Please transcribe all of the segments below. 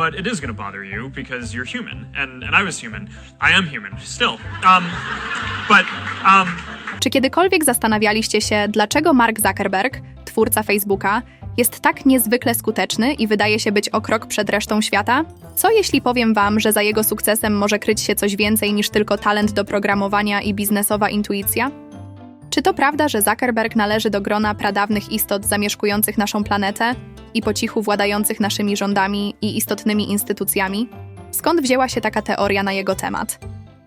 but it is going to bother you because you're human, and, and I was human. I am human still. Um, but um, Czy kiedykolwiek zastanawialiście się, dlaczego Mark Zuckerberg, twórca Facebooka, jest tak niezwykle skuteczny i wydaje się być o krok przed resztą świata? Co jeśli powiem wam, że za jego sukcesem może kryć się coś więcej niż tylko talent do programowania i biznesowa intuicja? Czy to prawda, że Zuckerberg należy do grona pradawnych istot zamieszkujących naszą planetę i po cichu władających naszymi rządami i istotnymi instytucjami? Skąd wzięła się taka teoria na jego temat?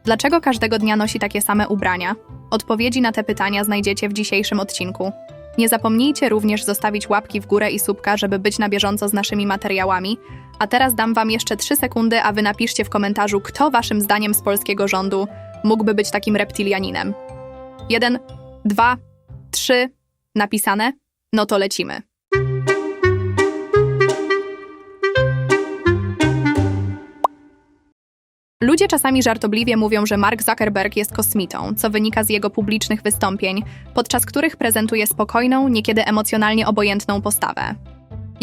Dlaczego każdego dnia nosi takie same ubrania? Odpowiedzi na te pytania znajdziecie w dzisiejszym odcinku. Nie zapomnijcie również zostawić łapki w górę i subka, żeby być na bieżąco z naszymi materiałami. A teraz dam wam jeszcze 3 sekundy, a wy napiszcie w komentarzu, kto waszym zdaniem z polskiego rządu mógłby być takim reptilianinem. Jeden, dwa, trzy, napisane? No to lecimy. Ludzie czasami żartobliwie mówią, że Mark Zuckerberg jest kosmitą, co wynika z jego publicznych wystąpień, podczas których prezentuje spokojną, niekiedy emocjonalnie obojętną postawę.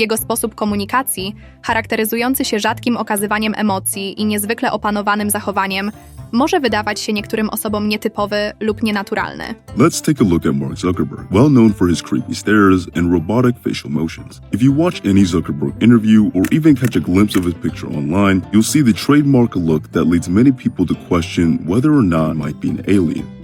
Jego sposób komunikacji, charakteryzujący się rzadkim okazywaniem emocji i niezwykle opanowanym zachowaniem, może wydawać się niektórym osobom nietypowy lub nienaturalny. Let's take a look at Mark Zuckerberg, well known for his creepy stares and robotic facial motions. If you watch any Zuckerberg interview or even catch a glimpse of his picture online, you'll see the trademark look that leads many people to question whether or not might be an alien.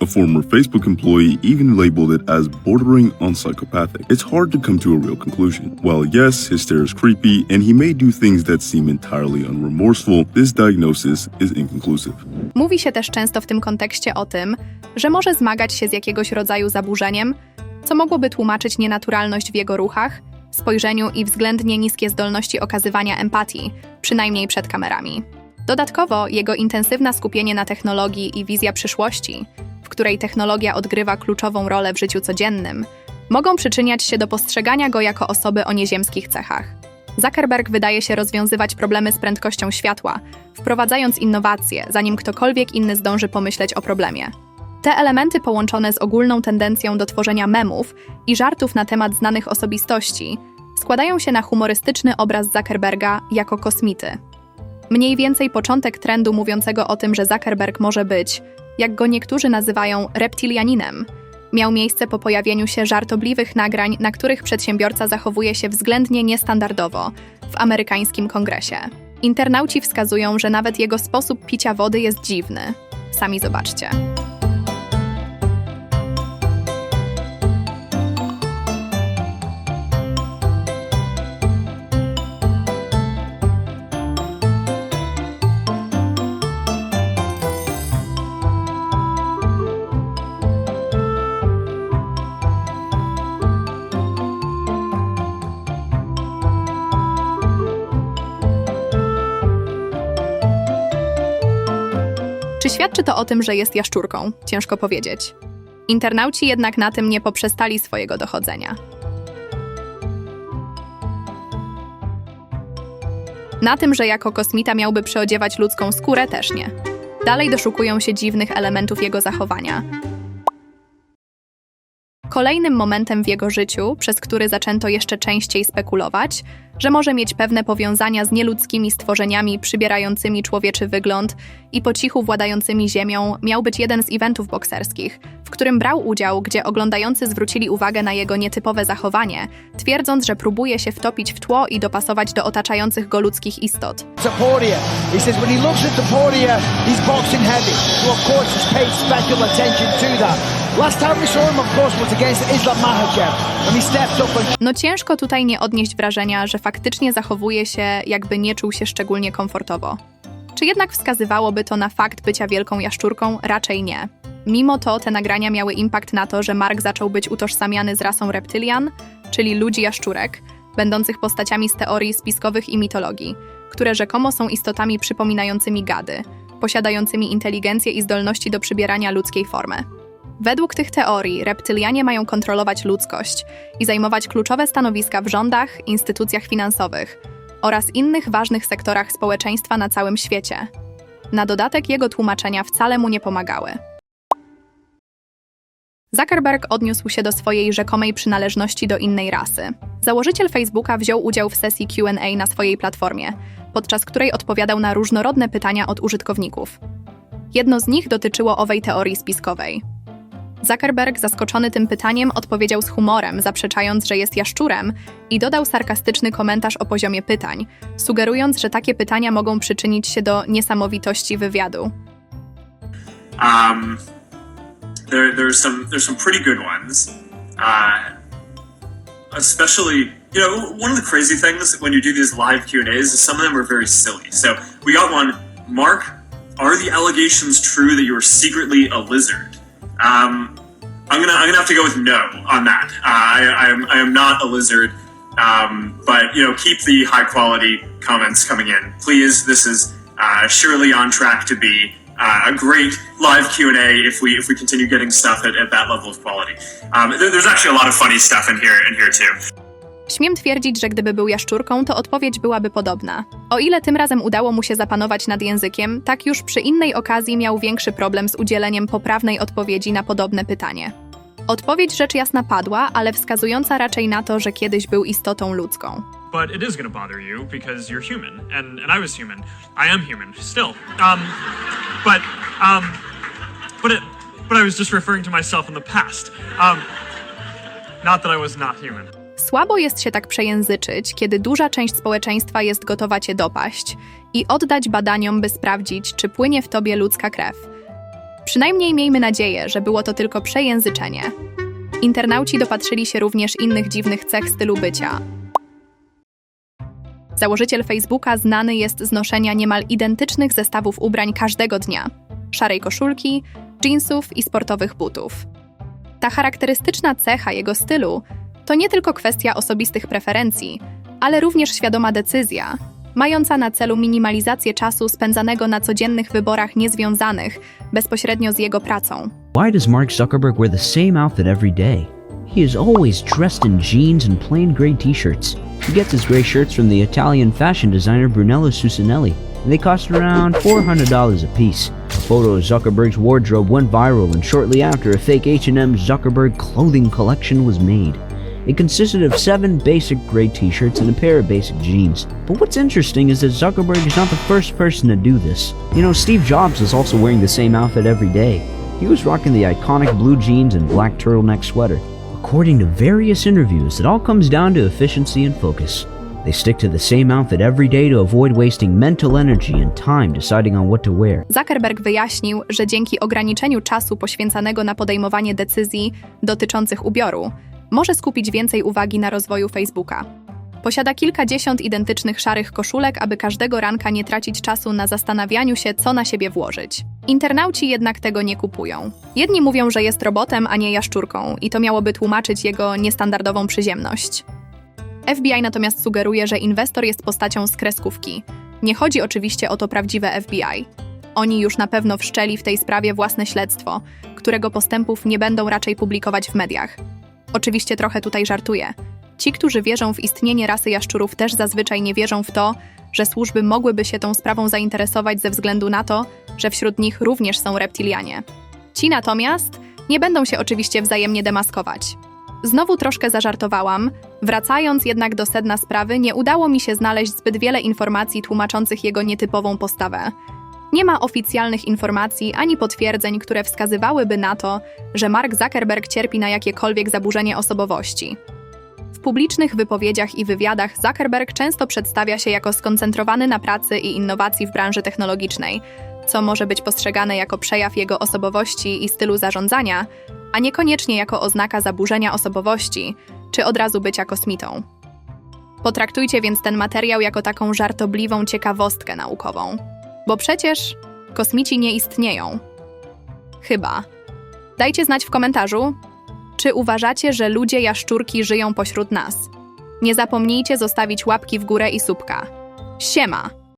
A former Facebook employee even labeled it as bordering on psychopathic. It's hard to come to a real conclusion. While yes, his stare is creepy and he may do things that seem entirely unremorseful, this diagnosis is inconclusive. Mówi się też często w tym kontekście o tym, że może zmagać się z jakiegoś rodzaju zaburzeniem, co mogłoby tłumaczyć nienaturalność w jego ruchach, spojrzeniu i względnie niskie zdolności okazywania empatii, przynajmniej przed kamerami. Dodatkowo jego intensywne skupienie na technologii i wizja przyszłości, w której technologia odgrywa kluczową rolę w życiu codziennym, mogą przyczyniać się do postrzegania go jako osoby o nieziemskich cechach. Zuckerberg wydaje się rozwiązywać problemy z prędkością światła, wprowadzając innowacje, zanim ktokolwiek inny zdąży pomyśleć o problemie. Te elementy połączone z ogólną tendencją do tworzenia memów i żartów na temat znanych osobistości składają się na humorystyczny obraz Zuckerberga jako kosmity. Mniej więcej początek trendu mówiącego o tym, że Zuckerberg może być, jak go niektórzy nazywają, reptilianinem, miał miejsce po pojawieniu się żartobliwych nagrań, na których przedsiębiorca zachowuje się względnie niestandardowo w amerykańskim kongresie. Internauci wskazują, że nawet jego sposób picia wody jest dziwny. Sami zobaczcie. Czy świadczy to o tym, że jest jaszczurką? Ciężko powiedzieć. Internauci jednak na tym nie poprzestali swojego dochodzenia. Na tym, że jako kosmita miałby przyodziewać ludzką skórę, też nie. Dalej doszukują się dziwnych elementów jego zachowania. Kolejnym momentem w jego życiu, przez który zaczęto jeszcze częściej spekulować, że może mieć pewne powiązania z nieludzkimi stworzeniami przybierającymi człowieczy wygląd i po cichu władającymi ziemią, miał być jeden z eventów bokserskich, w którym brał udział, gdzie oglądający zwrócili uwagę na jego nietypowe zachowanie, twierdząc, że próbuje się wtopić w tło i dopasować do otaczających go ludzkich istot. He No ciężko tutaj nie odnieść wrażenia, że faktycznie zachowuje się, jakby nie czuł się szczególnie komfortowo. Czy jednak wskazywałoby to na fakt bycia wielką jaszczurką? Raczej nie. Mimo to te nagrania miały impact na to, że Mark zaczął być utożsamiany z rasą reptylian, czyli ludzi jaszczurek, będących postaciami z teorii spiskowych i mitologii, które rzekomo są istotami przypominającymi gady, posiadającymi inteligencję i zdolności do przybierania ludzkiej formy. Według tych teorii reptylianie mają kontrolować ludzkość i zajmować kluczowe stanowiska w rządach, instytucjach finansowych oraz innych ważnych sektorach społeczeństwa na całym świecie. Na dodatek jego tłumaczenia wcale mu nie pomagały. Zuckerberg odniósł się do swojej rzekomej przynależności do innej rasy. Założyciel Facebooka wziął udział w sesji QA na swojej platformie, podczas której odpowiadał na różnorodne pytania od użytkowników. Jedno z nich dotyczyło owej teorii spiskowej. Zuckerberg, zaskoczony tym pytaniem, odpowiedział z humorem, zaprzeczając, że jest jaszczurem, i dodał sarkastyczny komentarz o poziomie pytań, sugerując, że takie pytania mogą przyczynić się do niesamowitości wywiadu. Um, there, there's some there's some pretty good ones. Uh, especially, you know, one of the crazy things when you do these live Q and A's is some of them are very silly. So we got one. Mark, are the allegations true that you are secretly a lizard? Um, I'm gonna I'm gonna have to go with no on that. Uh, I, I am I am not a lizard. Um, but you know, keep the high quality comments coming in, please. This is uh, surely on track to be uh, a great live Q and A if we if we continue getting stuff at, at that level of quality. Um, there, there's actually a lot of funny stuff in here in here too. Śmiem twierdzić, że gdyby był jaszczurką, to odpowiedź byłaby podobna. O ile tym razem udało mu się zapanować nad językiem, tak już przy innej okazji miał większy problem z udzieleniem poprawnej odpowiedzi na podobne pytanie. Odpowiedź rzecz jasna padła, ale wskazująca raczej na to, że kiedyś był istotą ludzką. But it is to bother you because you're human, and, and I was human. I am human still. Um, but um, but it, but I was just referring to myself in the past. Um, not that I was not human. Słabo jest się tak przejęzyczyć, kiedy duża część społeczeństwa jest gotowa cię dopaść i oddać badaniom, by sprawdzić, czy płynie w tobie ludzka krew. Przynajmniej miejmy nadzieję, że było to tylko przejęzyczenie. Internauci dopatrzyli się również innych dziwnych cech stylu bycia. Założyciel Facebooka znany jest z noszenia niemal identycznych zestawów ubrań każdego dnia: szarej koszulki, jeansów i sportowych butów. Ta charakterystyczna cecha jego stylu to nie tylko kwestia osobistych preferencji, ale również świadoma decyzja, mająca na celu minimalizację czasu spędzanego na codziennych wyborach niezwiązanych bezpośrednio z jego pracą. Why does Mark Zuckerberg wear the same outfit every day? He is always dressed in jeans and plain gray t shirts. He gets his gray shirts from the Italian fashion designer Brunello Susanelli, and they cost around $400 a piece. A photo of Zuckerberg's wardrobe went viral, and shortly after, a fake H&M Zuckerberg clothing collection was made. It consisted of seven basic gray t shirts and a pair of basic jeans. But what's interesting is that Zuckerberg is not the first person to do this. You know, Steve Jobs was also wearing the same outfit every day. He was rocking the iconic blue jeans and black turtleneck sweater. According to various interviews, it all comes down to efficiency and focus. They stick to the same outfit every day to avoid wasting mental energy and time deciding on what to wear. Zuckerberg wyjaśnił, że dzięki ograniczeniu czasu poświęcanego na podejmowanie decyzji dotyczących ubioru, może skupić więcej uwagi na rozwoju Facebooka. Posiada kilkadziesiąt identycznych szarych koszulek, aby każdego ranka nie tracić czasu na zastanawianiu się, co na siebie włożyć. Internauci jednak tego nie kupują. Jedni mówią, że jest robotem, a nie jaszczurką, i to miałoby tłumaczyć jego niestandardową przyziemność. FBI natomiast sugeruje, że inwestor jest postacią z kreskówki. Nie chodzi oczywiście o to prawdziwe FBI. Oni już na pewno wszczeli w tej sprawie własne śledztwo, którego postępów nie będą raczej publikować w mediach. Oczywiście trochę tutaj żartuję. Ci, którzy wierzą w istnienie rasy jaszczurów, też zazwyczaj nie wierzą w to, że służby mogłyby się tą sprawą zainteresować ze względu na to, że wśród nich również są reptilianie. Ci natomiast nie będą się oczywiście wzajemnie demaskować. Znowu troszkę zażartowałam, wracając jednak do sedna sprawy, nie udało mi się znaleźć zbyt wiele informacji tłumaczących jego nietypową postawę. Nie ma oficjalnych informacji ani potwierdzeń, które wskazywałyby na to, że Mark Zuckerberg cierpi na jakiekolwiek zaburzenie osobowości. W publicznych wypowiedziach i wywiadach Zuckerberg często przedstawia się jako skoncentrowany na pracy i innowacji w branży technologicznej, co może być postrzegane jako przejaw jego osobowości i stylu zarządzania, a niekoniecznie jako oznaka zaburzenia osobowości czy od razu bycia kosmitą. Potraktujcie więc ten materiał jako taką żartobliwą ciekawostkę naukową. Bo przecież kosmici nie istnieją. Chyba. Dajcie znać w komentarzu, czy uważacie, że ludzie jaszczurki żyją pośród nas. Nie zapomnijcie zostawić łapki w górę i subka. Siema!